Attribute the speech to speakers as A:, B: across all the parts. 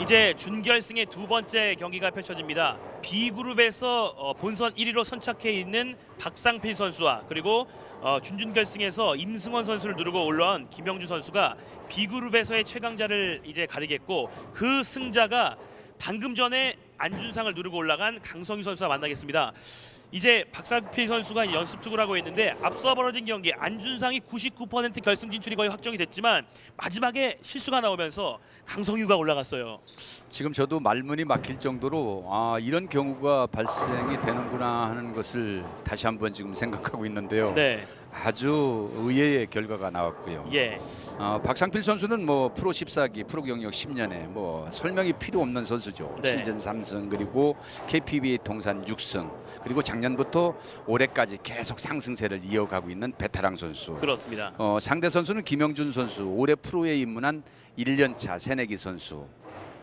A: 이제 준결승의 두 번째 경기가 펼쳐집니다. B그룹에서 어, 본선 1위로 선착해 있는 박상필 선수와 그리고 어, 준준결승에서 임승원 선수를 누르고 올라온 김영준 선수가 B그룹에서의 최강자를 이제 가리겠고 그 승자가 방금 전에 안준상을 누르고 올라간 강성희 선수와 만나겠습니다. 이제 박상필 선수가 연습 투구를 하고 있는데 앞서 벌어진 경기 안준상이 99% 결승 진출이 거의 확정이 됐지만 마지막에 실수가 나오면서 강성유가 올라갔어요.
B: 지금 저도 말문이 막힐 정도로 아 이런 경우가 발생이 되는구나 하는 것을 다시 한번 지금 생각하고 있는데요.
A: 네,
B: 아주 의외의 결과가 나왔고요.
A: 예,
B: 어, 박상필 선수는 뭐 프로 14기, 프로 경력 10년에 뭐 설명이 필요 없는 선수죠.
A: 네.
B: 시즌 3승 그리고 KPB 통산 6승 그리고 작년부터 올해까지 계속 상승세를 이어가고 있는 베테랑 선수.
A: 그렇습니다.
B: 어, 상대 선수는 김영준 선수 올해 프로에 입문한 1년차 새내기 선수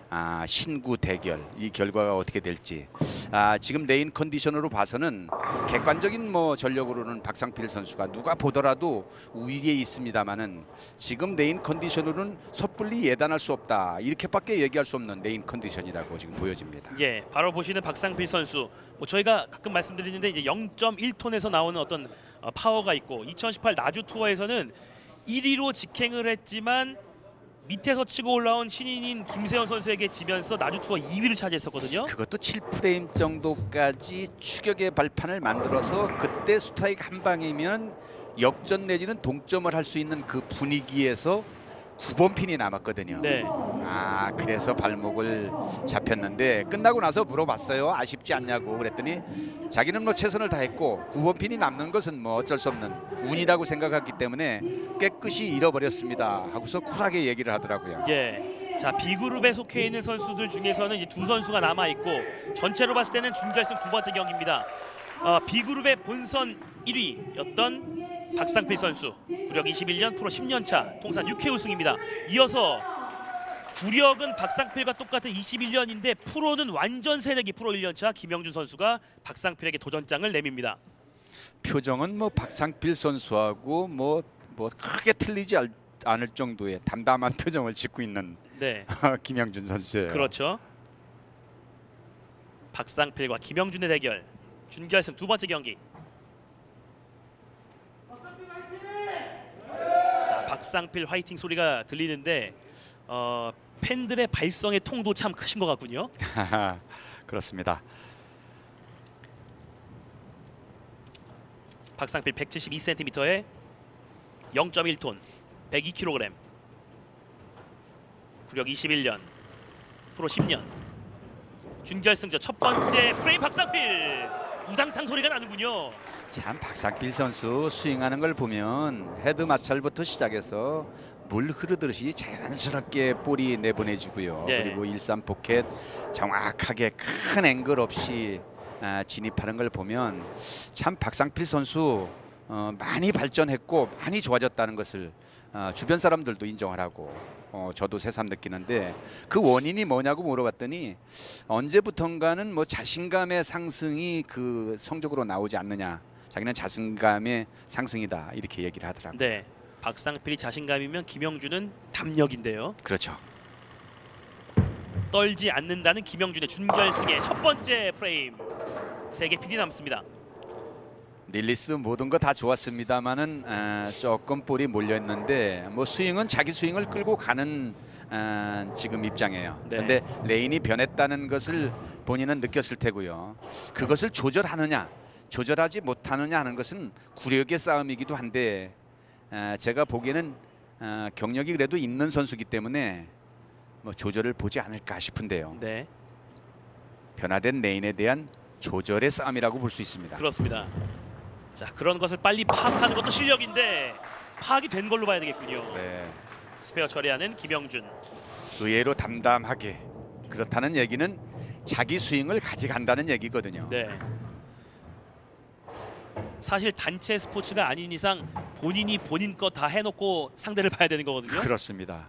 B: 아, 신구 대결 이 결과가 어떻게 될지 아, 지금 레인 컨디션으로 봐서는 객관적인 뭐 전력으로는 박상필 선수가 누가 보더라도 우위에 있습니다만은 지금 레인 컨디션으로는 섣불리 예단할 수 없다 이렇게밖에 얘기할 수 없는 레인 컨디션이라고 지금 보여집니다.
A: 예, 바로 보시는 박상필 선수. 뭐 저희가 가끔 말씀드리는데 이제 0.1톤에서 나오는 어떤 어, 파워가 있고 2018 나주 투어에서는 1위로 직행을 했지만 밑에서 치고 올라온 신인인 김세현 선수에게 지면서 나주 투어 2위를 차지했었거든요.
B: 그것도 7프레임 정도까지 추격의 발판을 만들어서 그때 스트라이크 한 방이면 역전 내지는 동점을 할 수 있는 그 분위기에서 9번 핀이 남았거든요.
A: 네,
B: 아 그래서 발목을 잡혔는데 끝나고 나서 물어봤어요. 아쉽지 않냐고 그랬더니 자기는 뭐 최선을 다했고 9번 핀이 남는 것은 뭐 어쩔 수 없는 운이라고 생각했기 때문에 깨끗이 잃어버렸습니다. 하고서 쿨하게 얘기를 하더라고요.
A: 예. 자 B그룹에 속해 있는 선수들 중에서는 이제 두 선수가 남아 있고 전체로 봤을 때는 준결승 두 번째 경기입니다. 어, B그룹의 본선 1위였던 박상필 선수 구력 21년 프로 10년 차 통산 6회 우승입니다. 이어서 구력은 박상필과 똑같은 21년인데 프로는 완전 새내기 프로 1년 차 김영준 선수가 박상필에게 도전장을 내밉니다.
B: 표정은 뭐 박상필 선수하고 뭐 뭐 크게 틀리지 않- 않을 정도의 담담한 표정을 짓고 있는
A: 네,
B: 김영준 선수예요.
A: 그렇죠. 박상필과 김영준의 대결 준결승 두 번째 경기. 자, 박상필 화이팅 소리가 들리는데 어, 팬들의 발성의 통도 참 크신 것 같군요.
B: 그렇습니다.
A: 박상필 172cm에 0.1톤, 102kg. 구력 21년, 프로 10년. 준결승전 첫 번째 프레임 박상필. 우당탕 소리가 나는군요.
B: 참 박상필 선수 스윙하는 걸 보면 헤드 마찰부터 시작해서 물 흐르듯이 자연스럽게 볼이 내보내지고요.
A: 네.
B: 그리고 일삼 포켓 정확하게 큰 앵글 없이 아, 진입하는 걸 보면 참 박상필 선수 어, 많이 발전했고 많이 좋아졌다는 것을 어, 주변 사람들도 인정하라고 어, 저도 새삼 느끼는데 그 원인이 뭐냐고 물어봤더니 언제부턴가는 뭐 자신감의 상승이 그 성적으로 나오지 않느냐 자기는 자신감의 상승이다 이렇게 얘기를 하더라고요.
A: 네. 박상필이 자신감이면 김영준은 담력인데요.
B: 그렇죠.
A: 떨지 않는다는 김영준의 준결승의 첫 번째 프레임. 세개 PD 남습니다.
B: 릴리스 모든 거 다 좋았습니다만은 아, 조금 볼이 몰렸는데 뭐 스윙은 자기 스윙을 끌고 가는 아, 지금 입장이에요.
A: 네.
B: 근데 레인이 변했다는 것을 본인은 느꼈을 테고요. 그것을 조절하느냐, 조절하지 못하느냐 하는 것은 구력의 싸움이기도 한데 아, 제가 보기에는 아, 경력이 그래도 있는 선수기 때문에 뭐 조절을 보지 않을까 싶은데요.
A: 네.
B: 변화된 레인에 대한 조절의 싸움이라고 볼 수 있습니다.
A: 그렇습니다. 자, 그런 것을 빨리 파악하는 것도 실력인데 파악이 된 걸로 봐야 되겠군요.
B: 네.
A: 스페어 처리하는 김영준.
B: 의외로 담담하게 그렇다는 얘기는 자기 스윙을 가져간다는 얘기거든요.
A: 네. 사실 단체 스포츠가 아닌 이상 본인이 본인 거 다 해놓고 상대를 봐야 되는 거거든요.
B: 그렇습니다.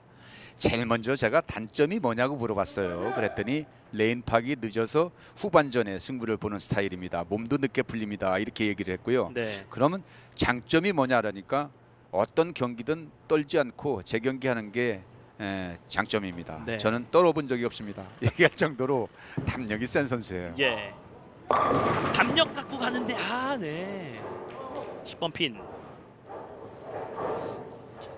B: 제일 먼저 제가 단점이 뭐냐고 물어봤어요. 그랬더니 레인 파기 늦어서 후반전에 승부를 보는 스타일입니다. 몸도 늦게 풀립니다. 이렇게 얘기를 했고요.
A: 네.
B: 그러면 장점이 뭐냐라니까 어떤 경기든 떨지 않고 재경기하는 게 에, 장점입니다.
A: 네.
B: 저는 떨어본 적이 없습니다. 얘기할 정도로 담력이 센 선수예요.
A: 예. 담력 갖고 가는데 아 네. 10번 핀.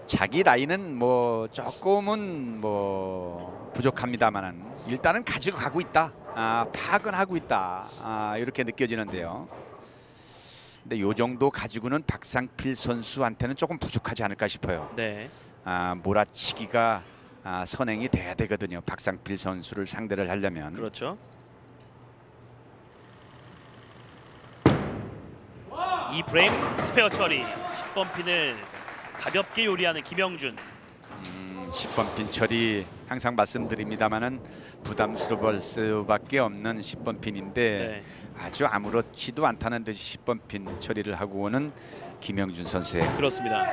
B: 자기 나이는 뭐 조금은 뭐 부족합니다만은 일단은 가지고 가고 있다. 아, 파악은 하고 있다. 아, 이렇게 느껴지는데요. 근데 요 정도 가지고는 박상필 선수한테는 조금 부족하지 않을까 싶어요.
A: 네.
B: 아, 몰아치기가 아, 선행이 돼야 되거든요. 박상필 선수를 상대를 하려면.
A: 그렇죠. 이 프레임 스페어 처리 10번 핀을 가볍게 요리하는 김영준.
B: 음, 10번 핀 처리 항상 말씀드립니다만은 부담스러울 수밖에 없는 10번 핀인데
A: 네.
B: 아주 아무렇지도 않다는 듯이 10번 핀 처리를 하고 오는 김영준 선수의
A: 그렇습니다.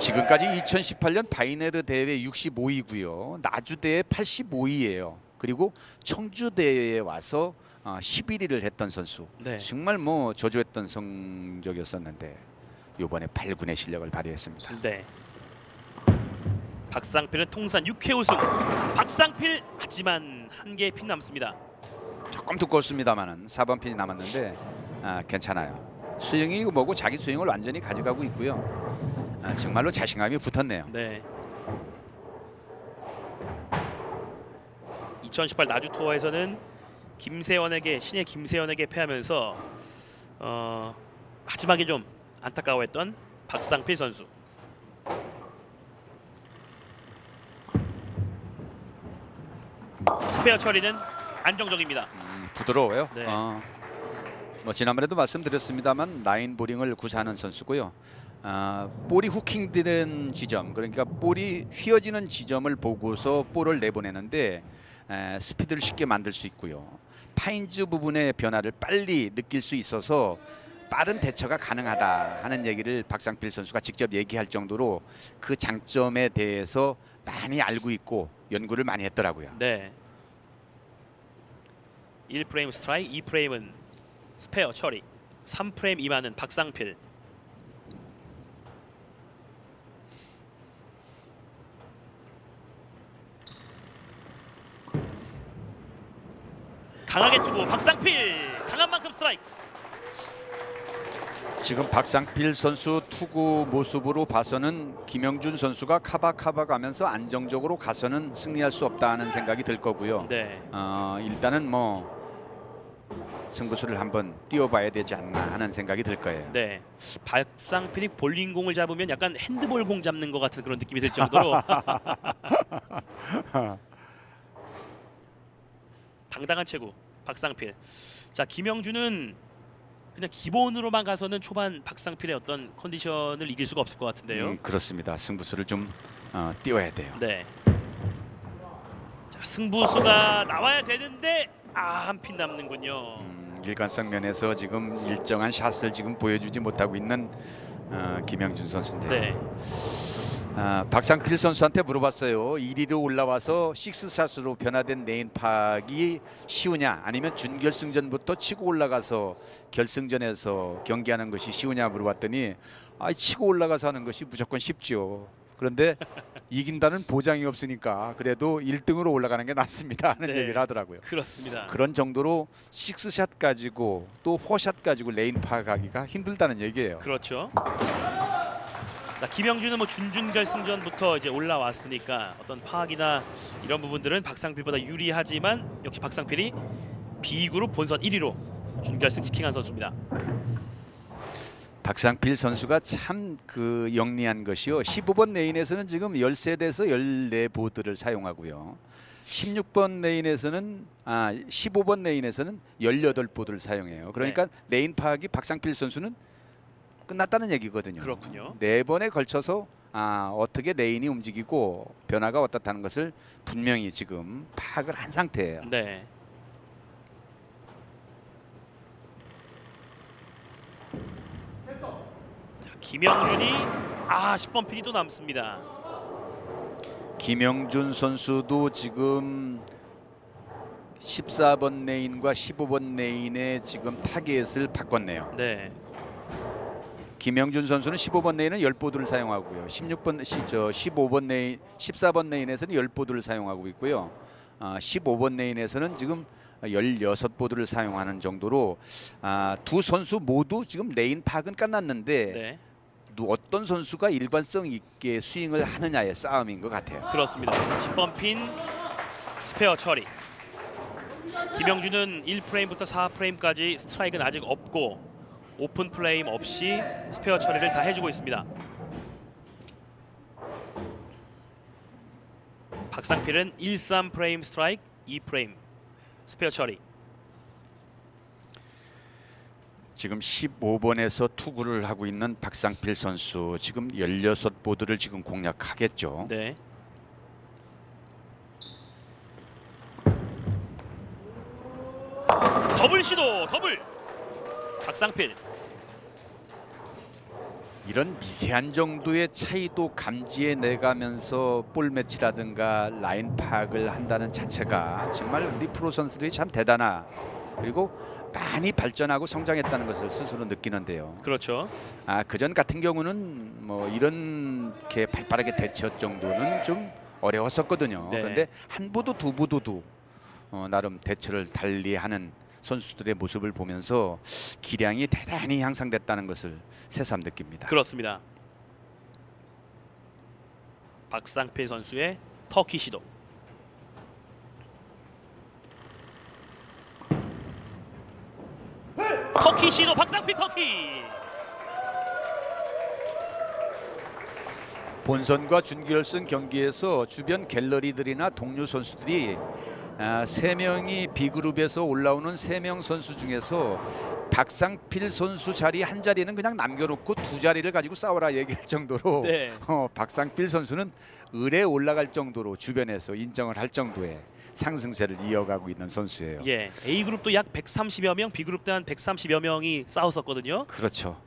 B: 지금까지 2018년 바이네르 대회 65위고요. 나주 대회 85위예요. 그리고 청주 대회에 와서 어, 11위를 했던 선수.
A: 네.
B: 정말 뭐 저조했던 성적이었었는데 이번에 8군의 실력을 발휘했습니다.
A: 네. 박상필은 통산 6회 우승. 박상필 하지만 한 개의 핀 남습니다.
B: 조금 두껍습니다만은 4번 핀이 남았는데 아, 괜찮아요. 스윙이 뭐고 자기 스윙을 완전히 가져가고 있고요. 아, 정말로 자신감이 붙었네요.
A: 네. 2018 나주 투어에서는 김세원에게 신의 김세원에게 패하면서 어, 마지막에 좀 안타까워했던 박상필 선수. 스페어 처리는 안정적입니다.
B: 음, 부드러워요.
A: 네.
B: 어, 뭐 지난번에도 말씀드렸습니다만 라인 보링을 구사하는 선수고요. 아, 볼이 후킹되는 지점, 그러니까 볼이 휘어지는 지점을 보고서 볼을 내보내는데 에, 스피드를 쉽게 만들 수 있고요. 파인즈 부분의 변화를 빨리 느낄 수 있어서 빠른 대처가 가능하다 하는 얘기를 박상필 선수가 직접 얘기할 정도로 그 장점에 대해서 많이 알고 있고 연구를 많이 했더라고요.
A: 네. 1프레임 스트라이크, 2프레임은 스페어 처리, 3프레임 이만은 박상필. 강하게 투구 박상필 강한 만큼 스트라이크
B: 지금 박상필 선수 투구 모습으로 봐서는 김영준 선수가 카바카바 가면서 안정적으로 가서는 승리할 수 없다는 생각이 들 거고요.
A: 네
B: 어, 일단은 뭐 승부수를 한번 띄워봐야 되지 않나 하는 생각이 들 거예요.
A: 네. 박상필이 볼링공을 잡으면 약간 핸드볼 공 잡는 것 같은 그런 느낌이 들 정도로 당당한 체구 박상필. 자 김영준은 그냥 기본으로만 가서는 초반 박상필의 어떤 컨디션을 이길 수가 없을 것 같은데요.
B: 음, 그렇습니다. 승부수를 좀 어, 띄워야 돼요.
A: 네. 자 승부수가 나와야 되는데 아 한 핀 남는군요.
B: 음, 일관성 면에서 지금 일정한 샷을 지금 보여주지 못하고 있는 어, 김영준 선수인데
A: 네.
B: 아, 박상필 선수한테 물어봤어요. 1위로 올라와서 식스샷으로 변화된 네인 파악이 쉬우냐 아니면 준결승전부터 치고 올라가서 결승전에서 경기하는 것이 쉬우냐 물어봤더니 아, 치고 올라가서 하는 것이 무조건 쉽죠. 그런데 이긴다는 보장이 없으니까 그래도 1등으로 올라가는 게 낫습니다 하는
A: 네.
B: 얘기를 하더라고요.
A: 그렇습니다.
B: 그런 정도로 식스샷 가지고 또 포샷 가지고 레인 파악하기가 힘들다는 얘기예요.
A: 그렇죠. 자, 김영준은 뭐 준준 결승전부터 이제 올라왔으니까 어떤 파악이나 이런 부분들은 박상필보다 유리하지만 역시 박상필이 B그룹 본선 1위로 준결승 지킹한 선수입니다.
B: 박상필 선수가 참 그 영리한 것이요. 15번 레인에서는 지금 13대에서 14보드를 사용하고요. 16번 레인에서는 아 15번 레인에서는 18보드를 사용해요. 그러니까 레인 파악이 박상필 선수는 끝났다는 얘기거든요.
A: 그렇군요.
B: 네 번에 걸쳐서 아 어떻게 레인이 움직이고 변화가 어떻다는 것을 분명히 지금 파악을 한 상태예요.
A: 네. 자, 김영준이 아 10번 핀이 또 남습니다.
B: 김영준 선수도 지금 14번 레인과 15번 레인의 지금 타겟을 바꿨네요.
A: 네.
B: 김영준 선수는 15번 레인은 10보드를 사용하고요. 16번 시, 저 15번 레인 14번 레인에서는 10보드를 사용하고 있고요. 아, 15번 레인에서는 지금 16보드를 사용하는 정도로 아, 두 선수 모두 지금 레인 파악은 끝났는데
A: 네,
B: 누- 어떤 선수가 일관성 있게 스윙을 하느냐의 싸움인 것 같아요.
A: 그렇습니다. 10번 핀 스페어 처리. 김영준은 1프레임부터 4프레임까지 스트라이크는 아직 없고 오픈 플레임 없이 스페어 처리를 다 해주고 있습니다. 박상필은 1, 3 프레임 스트라이크, 2프레임 스페어 처리.
B: 지금 15번에서 투구를 하고 있는 박상필 선수 지금 16보드를 지금 공략하겠죠.
A: 네. 더블 시도 더블 박상필
B: 이런 미세한 정도의 차이도 감지해 내가면서 볼 매치라든가 라인 파악을 한다는 자체가 정말 우리 프로 선수들이 참 대단하 그리고 많이 발전하고 성장했다는 것을 스스로 느끼는데요.
A: 그렇죠
B: 아 그전 같은 경우는 뭐 이렇게 발빠르게 대처 정도는 좀 어려웠었거든요.
A: 네.
B: 그런데 한 보도 두 보도도 어, 나름 대처를 달리하는 선수들의 모습을 보면서 기량이 대단히 향상됐다는 것을 새삼 느낍니다.
A: 그렇습니다. 박상필 선수의 터키 시도. 터키 시도 박상필 터키.
B: 본선과 준결승 경기에서 주변 갤러리들이나 동료 선수들이 아, 세 명이 B그룹에서 올라오는 세 명 선수 중에서 박상필 선수 자리 한 자리는 그냥 남겨놓고 두 자리를 가지고 싸워라 얘기할 정도로
A: 네
B: 어, 박상필 선수는 을에 올라갈 정도로 주변에서 인정을 할 정도의 상승세를 이어가고 있는 선수예요.
A: 예, A 그룹도 약 130여 명, B 그룹도 한 130여 명이 싸웠었거든요.
B: 그렇죠.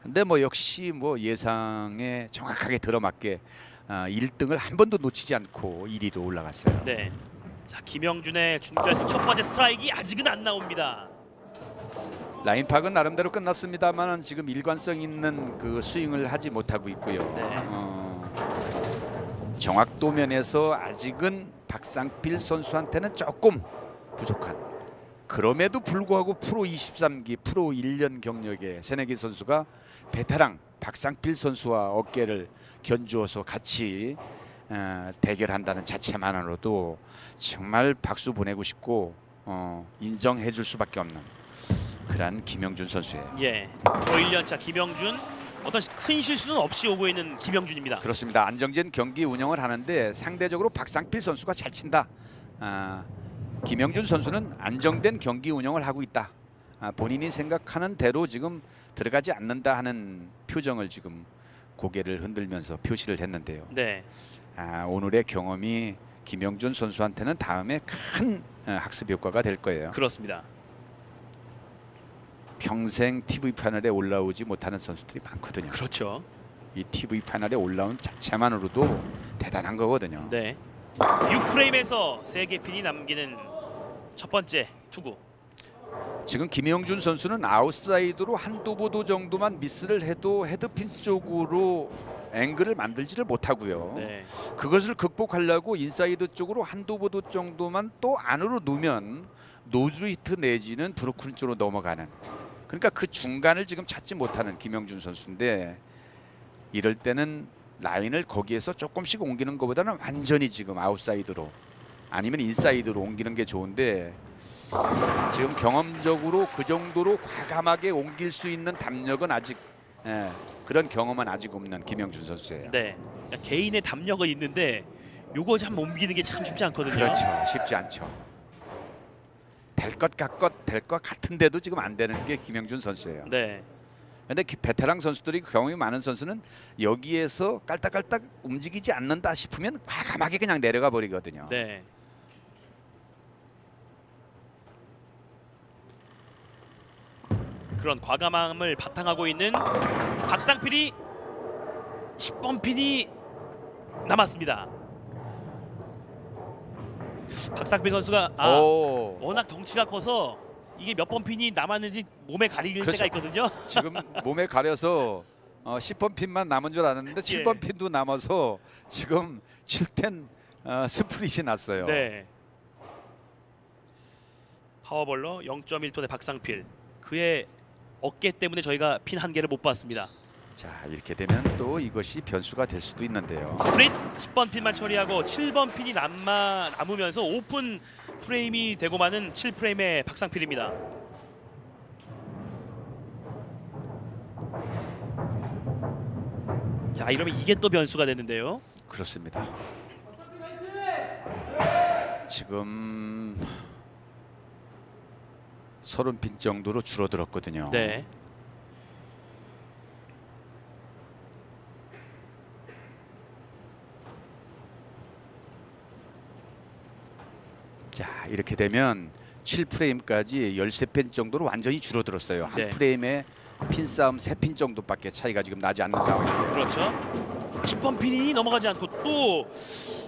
B: 근데 뭐 역시 뭐 예상에 정확하게 들어맞게 아, 1등을 한 번도 놓치지 않고 1위로 올라갔어요.
A: 네. 자, 김영준의 준결승 첫 번째 스트라이크 아직은 안 나옵니다.
B: 라인 파악은 나름대로 끝났습니다만 지금 일관성 있는 그 스윙을 하지 못하고 있고요.
A: 네.
B: 어, 정확도 면에서 아직은 박상필 선수한테는 조금 부족한. 그럼에도 불구하고 프로 23기, 프로 1년 경력의 새내기 선수가 베테랑 박상필 선수와 어깨를 견주어서 같이 어, 대결한다는 자체만으로도 정말 박수 보내고 싶고 어, 인정해 줄 수밖에 없는 그런 김영준 선수예요.
A: 예. 프로 1년차 김영준 어떤 큰 실수는 없이 오고 있는 김영준입니다.
B: 그렇습니다. 안정된 경기 운영을 하는데 상대적으로 박상필 선수가 잘 친다. 아, 김영준 선수는 안정된 경기 운영을 하고 있다. 아, 본인이 생각하는 대로 지금 들어가지 않는다 하는 표정을 지금 고개를 흔들면서 표시를 했는데요.
A: 네.
B: 아, 오늘의 경험이 김영준 선수한테는 다음에 큰 어, 학습 효과가 될 거예요.
A: 그렇습니다.
B: 평생 TV 패널에 올라오지 못하는 선수들이 많거든요.
A: 그렇죠.
B: 이 TV 패널에 올라온 자체만으로도 대단한 거거든요.
A: 네. 6프레임에서 세개 핀이 남기는 첫 번째 투구.
B: 지금 김영준 선수는 아웃사이드로 한두 보도 정도만 미스를 해도 헤드핀 쪽으로 앵글을 만들지를 못하고요.
A: 네.
B: 그것을 극복하려고 인사이드 쪽으로 한두 보도 정도만 또 안으로 놓으면 노즈 히트 내지는 브로큰 쪽으로 넘어가는. 그러니까 그 중간을 지금 찾지 못하는 김영준 선수인데 이럴 때는 라인을 거기에서 조금씩 옮기는 것보다는 완전히 지금 아웃사이드로 아니면 인사이드로 옮기는 게 좋은데 지금 경험적으로 그 정도로 과감하게 옮길 수 있는 담력은 아직 예, 그런 경험은 아직 없는 김영준 선수예요.
A: 네. 개인의 담력은 있는데 요거 참 옮기는 게 참 쉽지 않거든요.
B: 그렇죠. 쉽지 않죠. 될 것 같것 될 것 같은데도 지금 안 되는 게 김영준 선수예요.
A: 네.
B: 근데 기- 베테랑 선수들이 경험이 많은 선수는 여기에서 깔딱깔딱 움직이지 않는다 싶으면 과감하게 그냥 내려가 버리거든요.
A: 네. 그런 과감함을 바탕하고 있는 박상필이 10번 핀이 남았습니다. 박상필 선수가 아,
B: 오,
A: 워낙 덩치가 커서 이게 몇 번 핀이 남았는지 몸에 가리는
B: 그렇죠.
A: 때가 있거든요.
B: 지금 몸에 가려서 어, 10번 핀만 남은 줄 알았는데 7번
A: 예.
B: 핀도 남아서 지금 7텐 어, 스프릿이 났어요.
A: 네. 파워볼러 0.1톤의 박상필. 그의 어깨 때문에 저희가 핀 한 개를 못 봤습니다.
B: 자 이렇게 되면 또 이것이 변수가 될 수도 있는데요.
A: 스프릿 10번 핀만 처리하고 7번 핀이 남아 남으면서 오픈 프레임이 되고 마는 7프레임의 박상필입니다. 자 이러면 이게 또 변수가 되는데요.
B: 그렇습니다. 지금 30핀 정도로 줄어들었거든요.
A: 네.
B: 자 이렇게 되면 7프레임까지 13펜 정도로 완전히 줄어들었어요. 한
A: 네.
B: 프레임에 핀 싸움 3핀 정도밖에 차이가 지금 나지 않는 상황이에요.
A: 그렇죠. 10번 핀이 넘어가지 않고 또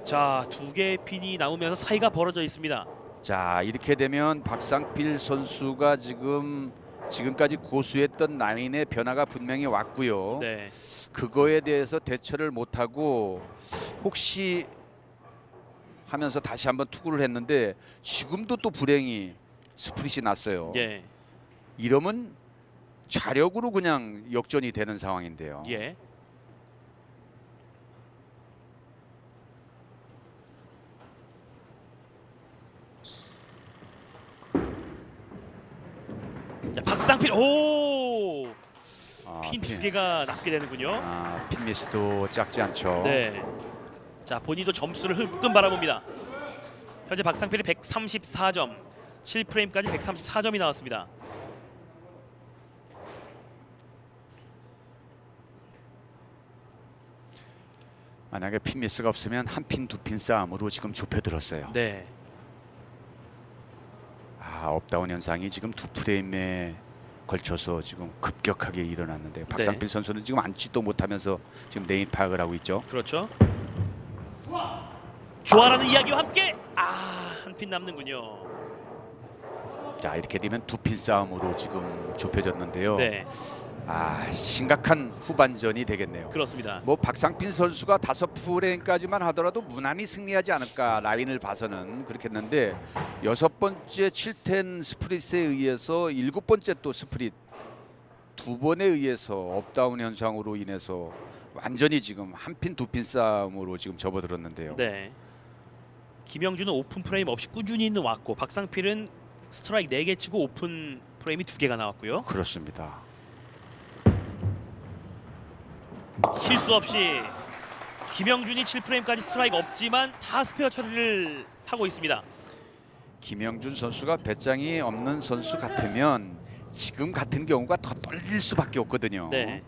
A: 자 두 개의 핀이 남으면서 사이가 벌어져 있습니다.
B: 자 이렇게 되면 박상필 선수가 지금 지금까지 고수했던 라인의 변화가 분명히 왔고요.
A: 네.
B: 그거에 대해서 대처를 못하고 혹시 하면서 다시 한번 투구를 했는데 지금도 또 불행히 스프릿이 났어요.
A: 예.
B: 이러면 자력으로 그냥 역전이 되는 상황인데요.
A: 예. 오!
B: 아,
A: 핀두
B: 핀.
A: 개가 남게 되는군요.
B: 아, 핀 미스도 작지 않죠.
A: 네. 자 본인도 점수를 흘끔 바라봅니다. 현재 박상필이 134점, 7프레임까지 134점이 나왔습니다.
B: 만약에 핀 미스가 없으면 한 핀 두 핀 싸움으로 지금 좁혀들었어요.
A: 네.
B: 아 업다운 현상이 지금 두 프레임에 걸쳐서 지금 급격하게 일어났는데 박상필 선수는 지금 앉지도 못하면서 지금 내인 파악을 하고 있죠.
A: 그렇죠. 좋아라는 이야기와 함께 아 한 핀 남는군요.
B: 자 이렇게 되면 두 핀 싸움으로 지금 좁혀졌는데요.
A: 네,
B: 아 심각한 후반전이 되겠네요.
A: 그렇습니다.
B: 뭐 박상필 선수가 다섯 프레임까지만 하더라도 무난히 승리하지 않을까 라인을 봐서는 그렇겠는데 여섯 번째 7텐 스프릿에 의해서 일곱 번째 또 스프릿 두 번에 의해서 업다운 현상으로 인해서 완전히 지금 한 핀 두 핀 싸움으로 지금 접어들었는데요.
A: 네. 김영준은 오픈 프레임 없이 꾸준히 왔고 박상필은 스트라이크 4개 치고 오픈 프레임이 2개가 나왔고요.
B: 그렇습니다.
A: 실수 없이 김영준이 7프레임까지 스트라이크 없지만 다 스페어 처리를 하고 있습니다.
B: 김영준 선수가 배짱이 없는 선수 같으면 지금 같은 경우가 더 떨릴 수밖에 없거든요.
A: 네.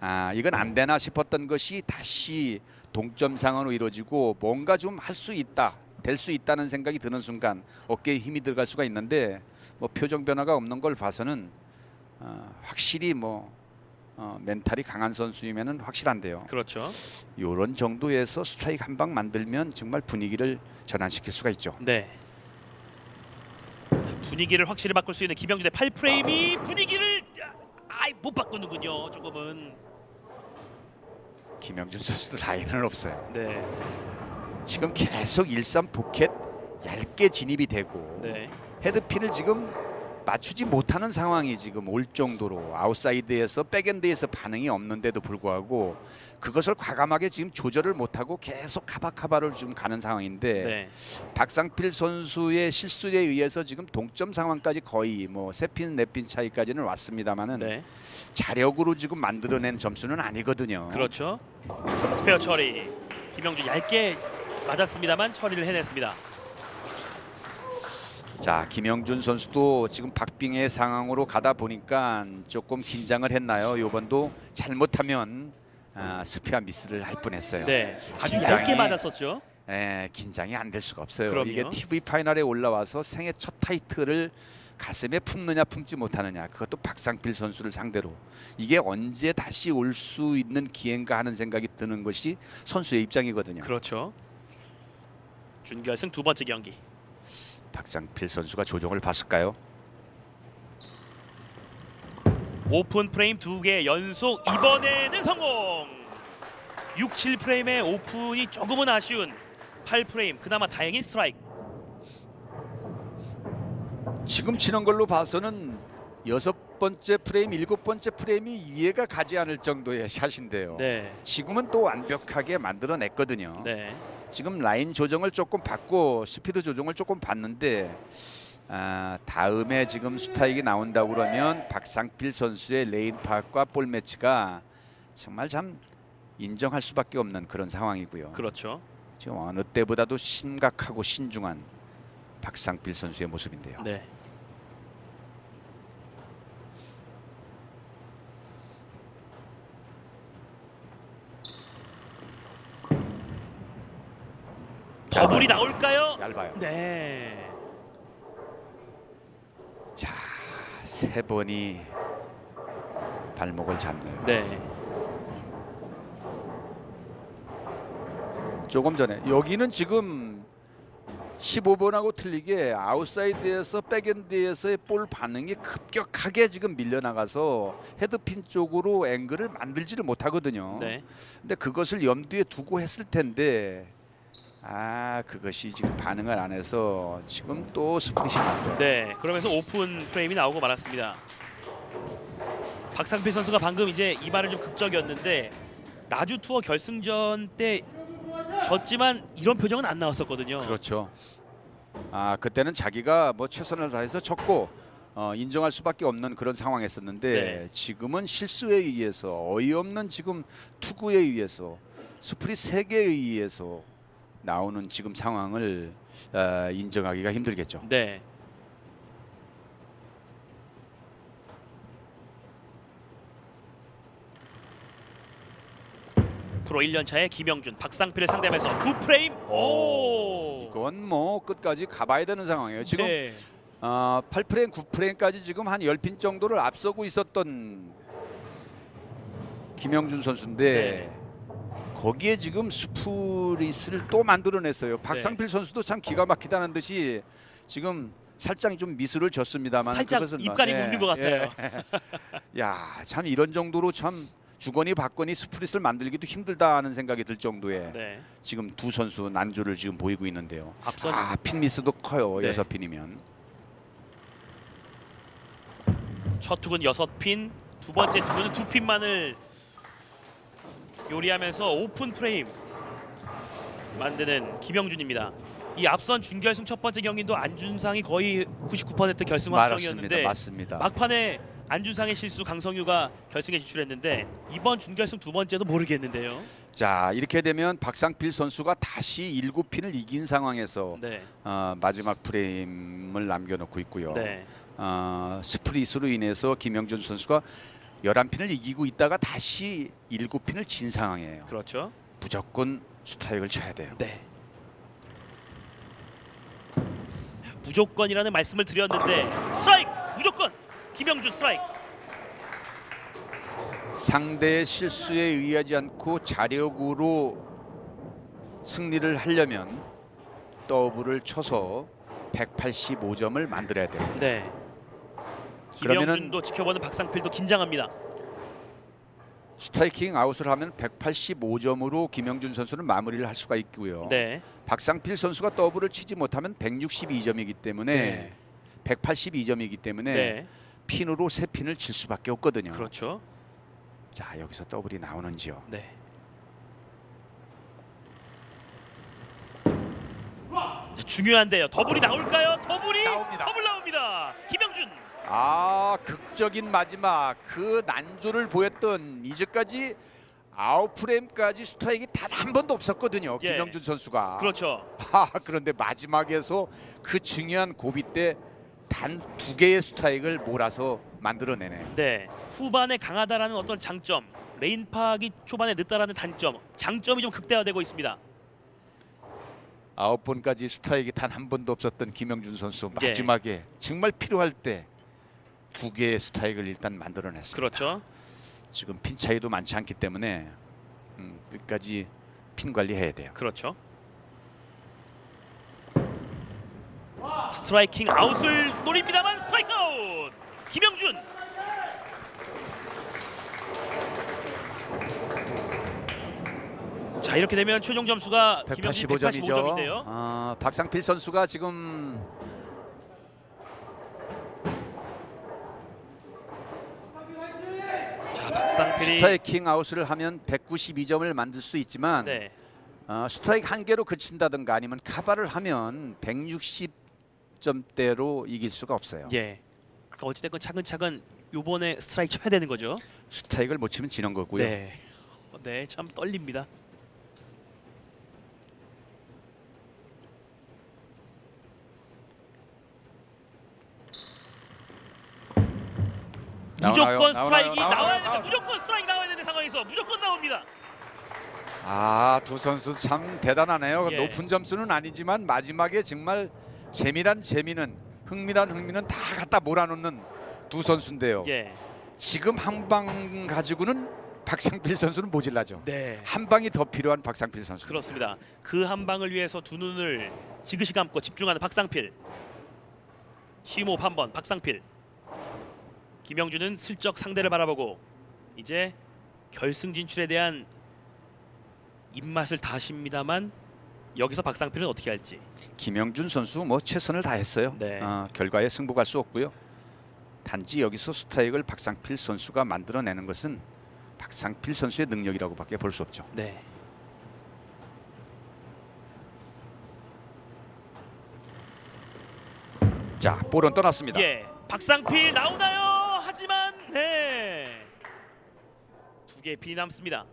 B: 아 이건 안 되나 싶었던 것이 다시 동점 상황으로 이루어지고 뭔가 좀 할 수 있다 될 수 있다는 생각이 드는 순간 어깨에 힘이 들어갈 수가 있는데 뭐 표정 변화가 없는 걸 봐서는 어, 확실히 뭐 어, 멘탈이 강한 선수이면은 확실한데요.
A: 그렇죠.
B: 이런 정도에서 스트라이크 한 방 만들면 정말 분위기를 전환시킬 수가 있죠.
A: 네. 분위기를 확실히 바꿀 수 있는 김영준의 8프레임이 분위기를 아이 못 바꾸는군요. 조금은.
B: 김영준 선수도 라인은 없어요.
A: 네.
B: 지금 계속 일삼 포켓 얇게 진입이 되고
A: 네.
B: 헤드핀을 지금 맞추지 못하는 상황이 지금 올 정도로 아웃사이드에서 백엔드에서 반응이 없는데도 불구하고 그것을 과감하게 지금 조절을 못하고 계속 카바카바를 지금 가는 상황인데
A: 네.
B: 박상필 선수의 실수에 의해서 지금 동점 상황까지 거의 뭐 세핀 네핀 차이까지는 왔습니다만은
A: 네.
B: 자력으로 지금 만들어낸 점수는 아니거든요.
A: 그렇죠. 스페어 처리. 김영준 얇게 맞았습니다만 처리를 해냈습니다.
B: 자 김영준 선수도 지금 박빙의 상황으로 가다 보니까 조금 긴장을 했나요? 이번도 잘못하면 아, 스피어 미스를 할 뻔했어요.
A: 네. 아주
B: 긴장이-
A: 얇게 맞았었죠.
B: 예, 긴장이 안 될 수가 없어요.
A: 그럼요.
B: 이게 TV 파이널에 올라와서 생애 첫 타이틀을 가슴에 품느냐 품지 못하느냐 그것도 박상필 선수를 상대로 이게 언제 다시 올 수 있는 기회인가 하는 생각이 드는 것이 선수의 입장이거든요.
A: 그렇죠. 준결승 두 번째 경기.
B: 박상필 선수가 조정을 봤을까요?
A: 오픈 프레임 두 개 연속 이번에는 성공. 6, 7프레임의 오픈이 조금은 아쉬운 8프레임 그나마 다행인 스트라이크.
B: 지금 치는 걸로 봐서는 여섯 번째 프레임, 일곱 번째 프레임이 이해가 가지 않을 정도의 샷인데요.
A: 네.
B: 지금은 또 완벽하게 만들어냈거든요.
A: 네.
B: 지금 라인 조정을 조금 받고 스피드 조정을 조금 받는데 아, 다음에 지금 스트라이크 나온다고 그러면 박상필 선수의 레인 파악과 볼 매치가 정말 참 인정할 수밖에 없는 그런 상황이고요.
A: 그렇죠.
B: 지금 어느 때보다도 심각하고 신중한 박상필 선수의 모습인데요.
A: 네. 더블이 나올까요?
B: 얇아요.
A: 네.
B: 자, 세 번이 발목을 잡네요.
A: 네.
B: 조금 전에 여기는 지금 15번하고 틀리게 아웃사이드에서 백엔드에서의 볼 반응이 급격하게 지금 밀려나가서 헤드핀 쪽으로 앵글을 만들지를 못하거든요.
A: 네.
B: 근데 그것을 염두에 두고 했을 텐데 아 그것이 지금 반응을 안 해서 지금 또 스프릿이 났어요.
A: 네. 그러면서 오픈 프레임이 나오고 말았습니다. 박상필 선수가 방금 이제 이 말을 좀 극적이었는데 나주 투어 결승전 때 졌지만 이런 표정은 안 나왔었거든요.
B: 그렇죠. 아 그때는 자기가 뭐 최선을 다해서 쳤고 어, 인정할 수밖에 없는 그런 상황이었었는데
A: 네.
B: 지금은 실수에 의해서 어이없는 지금 투구에 의해서 스프릿 세 개에 의해서 나오는 지금 상황을 어, 인정하기가 힘들겠죠.
A: 네. 프로 1년 차의 김영준, 박상필을 상대하면서 9프레임. 오.
B: 이건 뭐 끝까지 가봐야 되는 상황이에요. 지금
A: 네.
B: 어, 8프레임, 9프레임까지 지금 한 10핀 정도를 앞서고 있었던 김영준 선수인데 거기에 지금 스프릿을 또 만들어냈어요. 박상필 선수도 참 기가 막히다는 듯이 지금 살짝 좀 미스를 졌습니다만
A: 살짝
B: 그것은
A: 입가리
B: 뭐-
A: 묻는 것 같아요.
B: 예. 야, 참 이런 정도로 참 주거니 받거니 스프릿을 만들기도 힘들다 하는 생각이 들 정도의
A: 네.
B: 지금 두 선수 난조를 지금 보이고 있는데요.
A: 앞선
B: 아, 핀 미스도 커요.
A: 네.
B: 여섯 핀이면.
A: 첫 툭은 여섯 핀, 두 번째 투구는 두 핀만을 요리하면서 오픈 프레임 만드는 김영준입니다. 이 앞선 준결승 첫 번째 경기도 안준상이 거의 99% 결승. 확정이었는데
B: 맞습니다.
A: 막판에 안준상의 실수 강성유가 결승에 진출했는데 이번 준결승 두 번째도 모르겠는데요.
B: 자 이렇게 되면 박상필 선수가 다시 일곱 핀을 이긴 상황에서
A: 네,
B: 어, 마지막 프레임을 남겨놓고 있고요.
A: 네,
B: 어, 스프릿으로 인해서 김영준 선수가 11핀을 이기고 있다가 다시 일곱 핀을 진 상황이에요.
A: 그렇죠.
B: 무조건 스트라이크를 쳐야 돼요.
A: 네. 무조건이라는 말씀을 드렸는데 스트라이크 무조건 김영준 스트라이크.
B: 상대의 실수에 의하지 않고 자력으로 승리를 하려면 더블을 쳐서 185점을 만들어야 돼요.
A: 네.
B: 그러면은-
A: 김영준도 지켜보는 박상필도 긴장합니다.
B: 스트라이킹 아웃을 하면 185점으로 김영준 선수는 마무리를 할 수가 있고요.
A: 네.
B: 박상필 선수가 더블을 치지 못하면 162점이기 때문에
A: 네.
B: 182점이기 때문에
A: 네.
B: 핀으로 세 핀을 칠 수밖에 없거든요.
A: 그렇죠.
B: 자 여기서 더블이 나오는지요.
A: 네. 자, 중요한데요. 더블이 나올까요? 더블이
B: 나옵니다.
A: 더블 나옵니다.
B: 아 극적인 마지막 그 난조를 보였던 이제까지 아웃 프레임까지 스트라이크 단 한 번도 없었거든요.
A: 예.
B: 김영준 선수가.
A: 그렇죠.
B: 아, 그런데 마지막에서 그 중요한 고비 때 단 두 개의 스트라이크를 몰아서 만들어내네.
A: 네. 후반에 강하다라는 어떤 장점, 레인 파악이 초반에 늦다라는 단점, 장점이 좀 극대화되고 있습니다.
B: 아홉 번까지 스트라이크 단 한 번도 없었던 김영준 선수
A: 예.
B: 마지막에 정말 필요할 때 두 개의 스타익을 일단 만들어냈습니다.
A: 그렇죠.
B: 지금 핀 차이도 많지 않기 때문에 음, 끝까지 핀 관리해야 돼요.
A: 그렇죠. 스트라이킹 아웃을 노립니다만 스트라이크 아웃! 김영준! 자 이렇게 되면 최종 점수가
B: 185점이죠.
A: 185점인데요.
B: 아, 박상필 선수가 지금 스트라이킹 아웃을 하면 192점을 만들 수 있지만
A: 네.
B: 어, 스트라이크 한 개로 그친다든가 아니면 카바를 하면 160점대로 이길 수가 없어요.
A: 예. 그러니까 어찌됐건 차근차근 요번에 스트라이크 쳐야 되는 거죠.
B: 스트라이크를 못 치면 지는 거고요.
A: 네. 어, 네, 참 떨립니다.
B: 나오나요?
A: 무조건? 스트라이크? 나와야 된다. 무조건 스트라이크 나와야 되는 상황에서 무조건 나옵니다.
B: 아, 두 선수 참 대단하네요.
A: 예.
B: 높은 점수는 아니지만 마지막에 정말 재미난 재미는 흥미란 흥미는 다 갖다 몰아넣는 두 선수인데요.
A: 예.
B: 지금 한 방 가지고는 박상필 선수는 모질라죠.
A: 네.
B: 한 방이 더 필요한 박상필 선수.
A: 그렇습니다. 그 한 방을 위해서 두 눈을 지그시 감고 집중하는 박상필. 심호흡 한번 박상필. 김영준은 슬쩍 상대를 바라보고 이제 결승 진출에 대한 입맛을 다십니다만 여기서 박상필은 어떻게 할지.
B: 김영준 선수 뭐 최선을 다했어요.
A: 네.
B: 어, 결과에 승복할 수 없고요. 단지 여기서 스트라이크를 박상필 선수가 만들어내는 것은 박상필 선수의 능력이라고밖에 볼 수 없죠.
A: 네.
B: 자, 볼은 떠났습니다.
A: 예. 박상필 나오나요? 하지만 네. 두 개의 핀이 남습니다.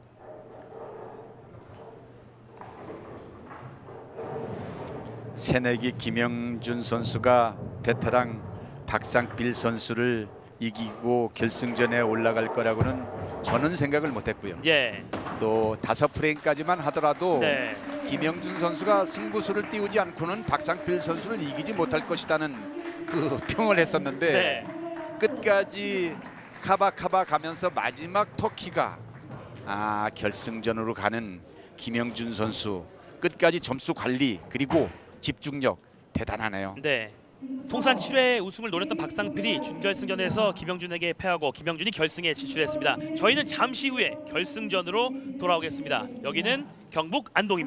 B: 새내기 김영준 선수가 베테랑 박상필 선수를 이기고 결승전에 올라갈 거라고는 저는 생각을 못했고요.
A: 예.
B: 또 다섯 프레임까지만 하더라도
A: 네.
B: 김영준 선수가 승부수를 띄우지 않고는 박상필 선수를 이기지 못할 것이라는 그 평을 했었는데
A: 네.
B: 끝까지 카바카바 가면서 마지막 터키가 아 결승전으로 가는 김영준 선수 끝까지 점수 관리 그리고 집중력 대단하네요.
A: 네. 통산 7회 우승을 노렸던 박상필이 준결승전에서 김영준에게 패하고 김영준이 결승에 진출했습니다. 저희는 잠시 후에 결승전으로 돌아오겠습니다. 여기는 경북 안동입니다.